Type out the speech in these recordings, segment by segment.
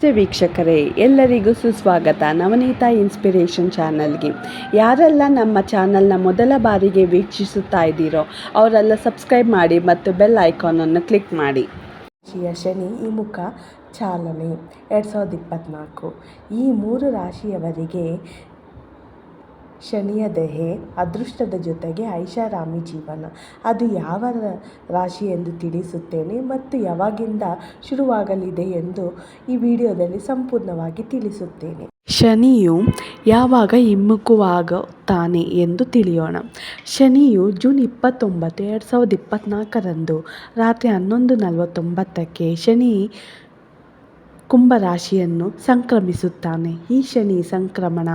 ವೀಕ್ಷಕರೇ, ಎಲ್ಲರಿಗೂ ಸುಸ್ವಾಗತ ನವನೀತಾ ಇನ್ಸ್ಪಿರೇಷನ್ ಚಾನಲ್ಗೆ. ಯಾರೆಲ್ಲ ನಮ್ಮ ಚಾನಲ್ನ ಮೊದಲ ಬಾರಿಗೆ ವೀಕ್ಷಿಸುತ್ತಾ ಇದ್ದೀರೋ, ಅವರೆಲ್ಲ ಸಬ್ಸ್ಕ್ರೈಬ್ ಮಾಡಿ ಮತ್ತು ಬೆಲ್ ಐಕಾನನ್ನು ಕ್ಲಿಕ್ ಮಾಡಿ. ರಾಶಿಯ ಶನಿ ಈ ಮುಖ ಚಾಲನೆ, ಎರಡು ಸಾವಿರದ ಇಪ್ಪತ್ತ್ನಾಲ್ಕು ಈ ಮೂರು ರಾಶಿಯವರಿಗೆ ಶನಿಯ ದೇಹೆ, ಅದೃಷ್ಟದ ಜೊತೆಗೆ ಐಷಾರಾಮಿ ಜೀವನ. ಅದು ಯಾವ ರಾಶಿ ಎಂದು ತಿಳಿಸುತ್ತೇನೆ ಮತ್ತು ಯಾವಾಗಿಂದ ಶುರುವಾಗಲಿದೆ ಎಂದು ಈ ವಿಡಿಯೋದಲ್ಲಿ ಸಂಪೂರ್ಣವಾಗಿ ತಿಳಿಸುತ್ತೇನೆ. ಶನಿಯು ಯಾವಾಗ ಹಿಮ್ಮುಖವಾಗುತ್ತಾನೆ ಎಂದು ತಿಳಿಯೋಣ. ಶನಿಯು ಜೂನ್ ಇಪ್ಪತ್ತೊಂಬತ್ತು, ಎರಡು ಸಾವಿರದ ಇಪ್ಪತ್ತ್ನಾಲ್ಕರಂದು ರಾತ್ರಿ ಹನ್ನೊಂದು ನಲವತ್ತೊಂಬತ್ತಕ್ಕೆ ಶನಿ ಕುಂಭರಾಶಿಯನ್ನು ಸಂಕ್ರಮಿಸುತ್ತಾನೆ. ಈ ಶನಿ ಸಂಕ್ರಮಣ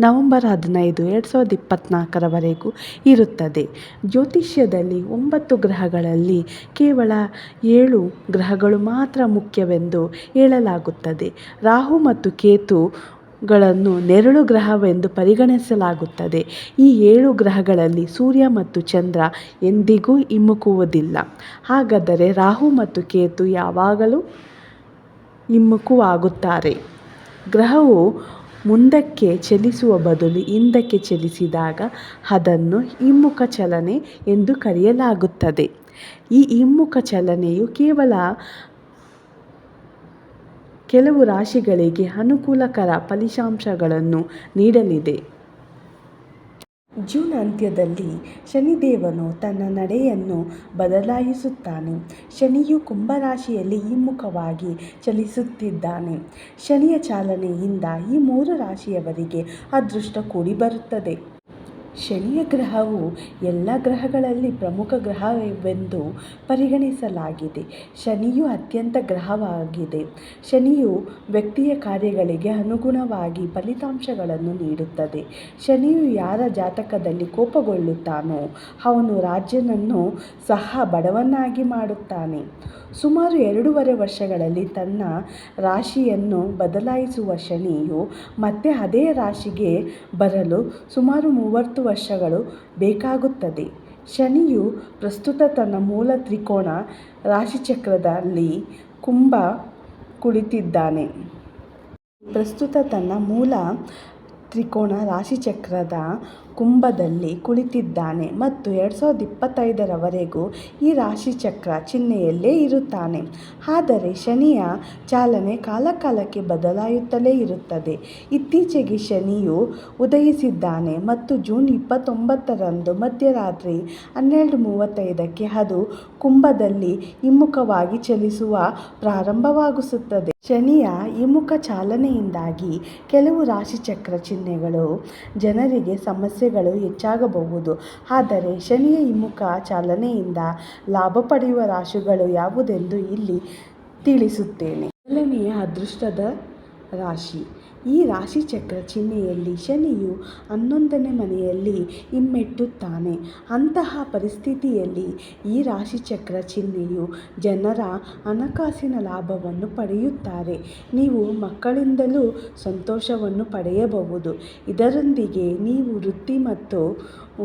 ನವೆಂಬರ್ ಹದಿನೈದು, ಎರಡು ಸಾವಿರದ ಇಪ್ಪತ್ತ್ನಾಲ್ಕರವರೆಗೂ ಇರುತ್ತದೆ. ಜ್ಯೋತಿಷ್ಯದಲ್ಲಿ ಒಂಬತ್ತು ಗ್ರಹಗಳಲ್ಲಿ ಕೇವಲ ಏಳು ಗ್ರಹಗಳು ಮಾತ್ರ ಮುಖ್ಯವೆಂದು ಹೇಳಲಾಗುತ್ತದೆ. ರಾಹು ಮತ್ತು ಕೇತು ಗಳನ್ನು ನೆರಳು ಗ್ರಹವೆಂದು ಪರಿಗಣಿಸಲಾಗುತ್ತದೆ. ಈ ಏಳು ಗ್ರಹಗಳಲ್ಲಿ ಸೂರ್ಯ ಮತ್ತು ಚಂದ್ರ ಎಂದಿಗೂ ಇಮ್ಮುಕುವುದಿಲ್ಲ ಹಾಗಾದರೆ ರಾಹು ಮತ್ತು ಕೇತು ಯಾವಾಗಲೂ ಹಿಮ್ಮುಖವಾಗುತ್ತಾರೆ. ಗ್ರಹವು ಮುಂದಕ್ಕೆ ಚಲಿಸುವ ಬದಲು ಹಿಂದಕ್ಕೆ ಚಲಿಸಿದಾಗ ಅದನ್ನು ಹಿಮ್ಮುಖ ಚಲನೆ ಎಂದು ಕರೆಯಲಾಗುತ್ತದೆ. ಈ ಹಿಮ್ಮುಖ ಚಲನೆಯು ಕೇವಲ ಕೆಲವು ರಾಶಿಗಳಿಗೆ ಅನುಕೂಲಕರ ಫಲಿತಾಂಶಗಳನ್ನು ನೀಡಲಿದೆ. ಜೂನ್ ಅಂತ್ಯದಲ್ಲಿ ಶನಿದೇವನು ತನ್ನ ನಡೆಯನ್ನು ಬದಲಾಯಿಸುತ್ತಾನೆ. ಶನಿಯು ಕುಂಭರಾಶಿಯಲ್ಲಿ ಹಿಮ್ಮುಖವಾಗಿ ಚಲಿಸುತ್ತಿದ್ದಾನೆ. ಶನಿಯ ಚಾಲನೆಯಿಂದ ಈ ಮೂರು ರಾಶಿಯವರಿಗೆ ಅದೃಷ್ಟ ಕೂಡಿ ಬರುತ್ತದೆ. ಶನಿಯ ಗ್ರಹವು ಎಲ್ಲ ಗ್ರಹಗಳಲ್ಲಿ ಪ್ರಮುಖ ಗ್ರಹವೆಂದು ಪರಿಗಣಿಸಲಾಗಿದೆ. ಶನಿಯು ಅತ್ಯಂತ ಗ್ರಹವಾಗಿದೆ. ಶನಿಯು ವ್ಯಕ್ತಿಯ ಕಾರ್ಯಗಳಿಗೆ ಅನುಗುಣವಾಗಿ ಫಲಿತಾಂಶಗಳನ್ನು ನೀಡುತ್ತದೆ. ಶನಿಯು ಯಾರ ಜಾತಕದಲ್ಲಿ ಕೋಪಗೊಳ್ಳುತ್ತಾನೋ ಅವನು ರಾಜ್ಯನನ್ನು ಸಹ ಬಡವನ್ನಾಗಿ ಮಾಡುತ್ತಾನೆ. ಸುಮಾರು ಎರಡೂವರೆ ವರ್ಷಗಳಲ್ಲಿ ತನ್ನ ರಾಶಿಯನ್ನು ಬದಲಾಯಿಸುವ ಶನಿಯು ಮತ್ತೆ ಅದೇ ರಾಶಿಗೆ ಬರಲು ಸುಮಾರು ಮೂವತ್ತು ವರ್ಷಗಳು ಬೇಕಾಗುತ್ತದೆ. ಶನಿಯು ಪ್ರಸ್ತುತ ತನ್ನ ಮೂಲ ತ್ರಿಕೋಣ ರಾಶಿಚಕ್ರದಲ್ಲಿ ಕುಂಭ ಕುಳಿತಿದ್ದಾನೆ. ಪ್ರಸ್ತುತ ತನ್ನ ಮೂಲ ತ್ರಿಕೋಣ ರಾಶಿಚಕ್ರದ ಕುಂಭದಲ್ಲಿ ಕುಳಿತಿದ್ದಾನೆ ಮತ್ತು ಎರಡು ಸಾವಿರದ ಇಪ್ಪತ್ತೈದರವರೆಗೂ ಈ ರಾಶಿಚಕ್ರ ಚಿಹ್ನೆಯಲ್ಲೇ ಇರುತ್ತಾನೆ. ಆದರೆ ಶನಿಯ ಚಾಲನೆ ಕಾಲಕಾಲಕ್ಕೆ ಬದಲಾಯುತ್ತಲೇ ಇರುತ್ತದೆ. ಇತ್ತೀಚೆಗೆ ಶನಿಯು ಉದಯಿಸಿದ್ದಾನೆ ಮತ್ತು ಜೂನ್ ಇಪ್ಪತ್ತೊಂಬತ್ತರಂದು ಮಧ್ಯರಾತ್ರಿ ಹನ್ನೆರಡು ಮೂವತ್ತೈದಕ್ಕೆ ಅದು ಕುಂಭದಲ್ಲಿ ಹಿಮ್ಮುಖವಾಗಿ ಚಲಿಸುವ ಪ್ರಾರಂಭವಾಗಿಸುತ್ತದೆ ಶನಿಯ ಹಿಮ್ಮುಖ ಚಾಲನೆಯಿಂದಾಗಿ ಕೆಲವು ರಾಶಿಚಕ್ರ ಚಿಹ್ನೆಗಳು ಜನರಿಗೆ ಸಮಸ್ಯೆಗಳು ಹೆಚ್ಚಾಗಬಹುದು. ಆದರೆ ಶನಿಯ ಹಿಮ್ಮುಖ ಚಾಲನೆಯಿಂದ ಲಾಭ ಪಡೆಯುವ ರಾಶಿಗಳು ಯಾವುದೆಂದು ಇಲ್ಲಿ ತಿಳಿಸುತ್ತೇನೆ. ಮೊದಲನೆಯ ಅದೃಷ್ಟದ ರಾಶಿ. ಈ ರಾಶಿಚಕ್ರ ಚಿಹ್ನೆಯಲ್ಲಿ ಶನಿಯು ಹನ್ನೊಂದನೇ ಮನೆಯಲ್ಲಿ ಹಿಮ್ಮೆಟ್ಟುತ್ತಾನೆ. ಅಂತಹ ಪರಿಸ್ಥಿತಿಯಲ್ಲಿ ಈ ರಾಶಿಚಕ್ರ ಚಿಹ್ನೆಯು ಜನರ ಹಣಕಾಸಿನ ಲಾಭವನ್ನು ಪಡೆಯುತ್ತಾರೆ. ನೀವು ಮಕ್ಕಳಿಂದಲೂ ಸಂತೋಷವನ್ನು ಪಡೆಯಬಹುದು. ಇದರೊಂದಿಗೆ ನೀವು ವೃತ್ತಿ ಮತ್ತು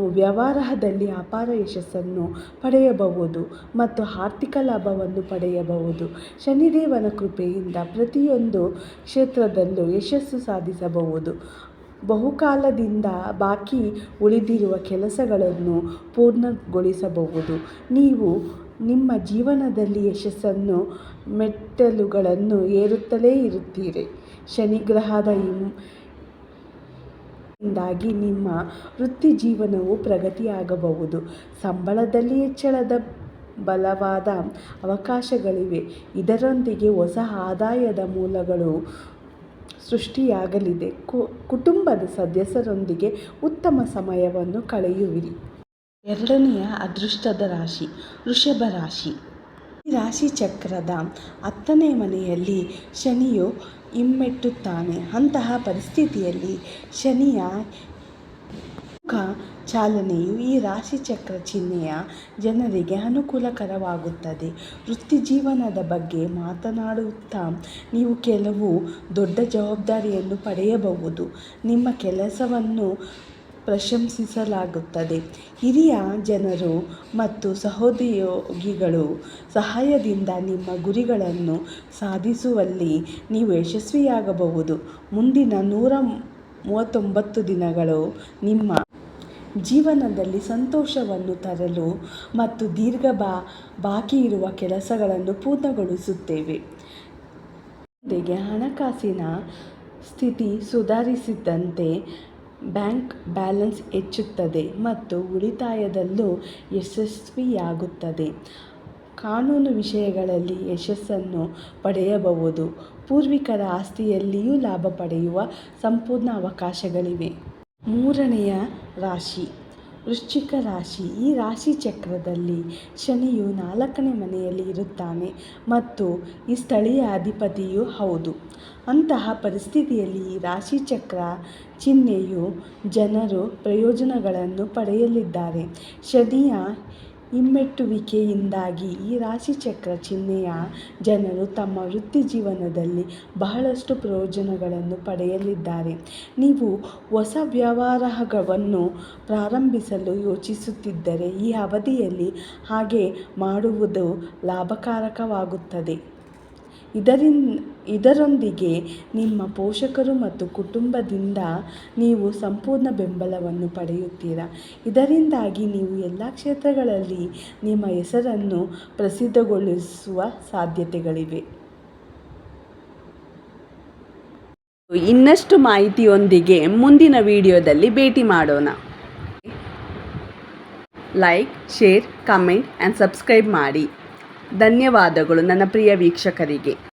ವ್ಯವಹಾರದಲ್ಲಿ ಅಪಾರ ಯಶಸ್ಸನ್ನು ಪಡೆಯಬಹುದು ಮತ್ತು ಆರ್ಥಿಕ ಲಾಭವನ್ನು ಪಡೆಯಬಹುದು. ಶನಿದೇವನ ಕೃಪೆಯಿಂದ ಪ್ರತಿಯೊಂದು ಕ್ಷೇತ್ರದಲ್ಲೂ ಯಶಸ್ಸು ಸಾಧಿಸಬಹುದು. ಬಹುಕಾಲದಿಂದ ಬಾಕಿ ಉಳಿದಿರುವ ಕೆಲಸಗಳನ್ನು ಪೂರ್ಣಗೊಳಿಸಬಹುದು. ನೀವು ನಿಮ್ಮ ಜೀವನದಲ್ಲಿ ಯಶಸ್ಸನ್ನು, ಮೆಟ್ಟಲುಗಳನ್ನು ಏರುತ್ತಲೇ ಇರುತ್ತೀರಿ. ಶನಿಗ್ರಹದ ಹಿಮ್ ಇಂದಾಗಿ ನಿಮ್ಮ ವೃತ್ತಿ ಜೀವನವು ಪ್ರಗತಿಯಾಗಬಹುದು. ಸಂಬಳದಲ್ಲಿ ಹೆಚ್ಚಳದ ಬಲವಾದ ಅವಕಾಶಗಳಿವೆ. ಇದರೊಂದಿಗೆ ಹೊಸ ಆದಾಯದ ಮೂಲಗಳು ಸೃಷ್ಟಿಯಾಗಲಿದೆ. ಕುಟುಂಬದ ಸದಸ್ಯರೊಂದಿಗೆ ಉತ್ತಮ ಸಮಯವನ್ನು ಕಳೆಯುವಿರಿ. ಎರಡನೆಯ ಅದೃಷ್ಟದ ರಾಶಿ, ವೃಷಭ ರಾಶಿ. ಈ ರಾಶಿ ಚಕ್ರದ ಹತ್ತನೇ ಮನೆಯಲ್ಲಿ ಶನಿಯು ಹಿಮ್ಮೆಟ್ಟುತ್ತಾನೆ. ಅಂತಹ ಪರಿಸ್ಥಿತಿಯಲ್ಲಿ ಶನಿಯ ಚಾಲನೆಯು ಈ ರಾಶಿಚಕ್ರ ಚಿಹ್ನೆಯ ಜನರಿಗೆ ಅನುಕೂಲಕರವಾಗುತ್ತದೆ. ವೃತ್ತಿ ಜೀವನದ ಬಗ್ಗೆ ಮಾತನಾಡುತ್ತಾ ನೀವು ಕೆಲವು ದೊಡ್ಡ ಜವಾಬ್ದಾರಿಯನ್ನು ಪಡೆಯಬಹುದು. ನಿಮ್ಮ ಕೆಲಸವನ್ನು ಪ್ರಶಂಸಿಸಲಾಗುತ್ತದೆ. ಹಿರಿಯ ಜನರು ಮತ್ತು ಸಹೋದ್ಯೋಗಿಗಳು ಸಹಾಯದಿಂದ ನಿಮ್ಮ ಗುರಿಗಳನ್ನು ಸಾಧಿಸುವಲ್ಲಿ ನೀವು ಯಶಸ್ವಿಯಾಗಬಹುದು. ಮುಂದಿನ ನೂರ ಮೂವತ್ತೊಂಬತ್ತು ದಿನಗಳು ನಿಮ್ಮ ಜೀವನದಲ್ಲಿ ಸಂತೋಷವನ್ನು ತರಲು ಮತ್ತು ದೀರ್ಘ ಬಾ, ಬಾಕಿ ಇರುವ ಕೆಲಸಗಳನ್ನು ಪೂರ್ಣಗೊಳಿಸುತ್ತೇವೆ. ಜೊತೆಗೆ ಹಣಕಾಸಿನ ಸ್ಥಿತಿ ಸುಧಾರಿಸಿದಂತೆ ಬ್ಯಾಂಕ್ ಬ್ಯಾಲೆನ್ಸ್ ಹೆಚ್ಚುತ್ತದೆ ಮತ್ತು ಉಳಿತಾಯದಲ್ಲೂ ಯಶಸ್ವಿಯಾಗುತ್ತದೆ. ಕಾನೂನು ವಿಷಯಗಳಲ್ಲಿ ಯಶಸ್ಸನ್ನು ಪಡೆಯಬಹುದು. ಪೂರ್ವಿಕರ ಆಸ್ತಿಯಲ್ಲಿಯೂ ಲಾಭ ಪಡೆಯುವ ಸಂಪೂರ್ಣ ಅವಕಾಶಗಳಿವೆ. ಮೂರನೆಯ ರಾಶಿ. ವೃಶ್ಚಿಕ ರಾಶಿ. ಈ ರಾಶಿ ಚಕ್ರದಲ್ಲಿ ಶನಿಯು ನಾಲ್ಕನೇ ಮನೆಯಲ್ಲಿ ಇರುತ್ತಾನೆ ಮತ್ತು ಈ ಸ್ಥಳೀಯ ಅಧಿಪತಿಯೂ ಹೌದು. ಅಂತಹ ಪರಿಸ್ಥಿತಿಯಲ್ಲಿ ಈ ರಾಶಿ ಚಕ್ರ ಚಿಹ್ನೆಯು ಜನರು ಪ್ರಯೋಜನಗಳನ್ನು ಪಡೆಯಲಿದ್ದಾರೆ. ಶನಿಯ ಹಿಮ್ಮೆಟ್ಟುವಿಕೆಯಿಂದಾಗಿ ಈ ರಾಶಿಚಕ್ರ ಚಿಹ್ನೆಯ ಜನರು ತಮ್ಮ ವೃತ್ತಿ ಜೀವನದಲ್ಲಿ ಬಹಳಷ್ಟು ಪ್ರಯೋಜನಗಳನ್ನು ಪಡೆಯಲಿದ್ದಾರೆ. ನೀವು ಹೊಸ ವ್ಯವಹಾರವನ್ನು ಪ್ರಾರಂಭಿಸಲು ಯೋಚಿಸುತ್ತಿದ್ದರೆ ಈ ಅವಧಿಯಲ್ಲಿ ಹಾಗೆ ಮಾಡುವುದು ಲಾಭಕಾರಕವಾಗುತ್ತದೆ. ಇದರಿನ್, ಇದರೊಂದಿಗೆ ನಿಮ್ಮ ಪೋಷಕರು ಮತ್ತು ಕುಟುಂಬದಿಂದ ನೀವು ಸಂಪೂರ್ಣ ಬೆಂಬಲವನ್ನು ಪಡೆಯುತ್ತೀರಾ? ಇದರಿಂದಾಗಿ ನೀವು ಎಲ್ಲ ಕ್ಷೇತ್ರಗಳಲ್ಲಿ ನಿಮ್ಮ ಹೆಸರನ್ನು ಪ್ರಸಿದ್ಧಗೊಳಿಸುವ ಸಾಧ್ಯತೆಗಳಿವೆ. ಇನ್ನಷ್ಟು ಮಾಹಿತಿಯೊಂದಿಗೆ ಮುಂದಿನ ವಿಡಿಯೋದಲ್ಲಿ ಭೇಟಿ ಮಾಡೋಣ. Like share comment and subscribe ಮಾಡಿ. ಧನ್ಯವಾದಗಳು ನನ್ನ ಪ್ರಿಯ ವೀಕ್ಷಕರಿಗೆ.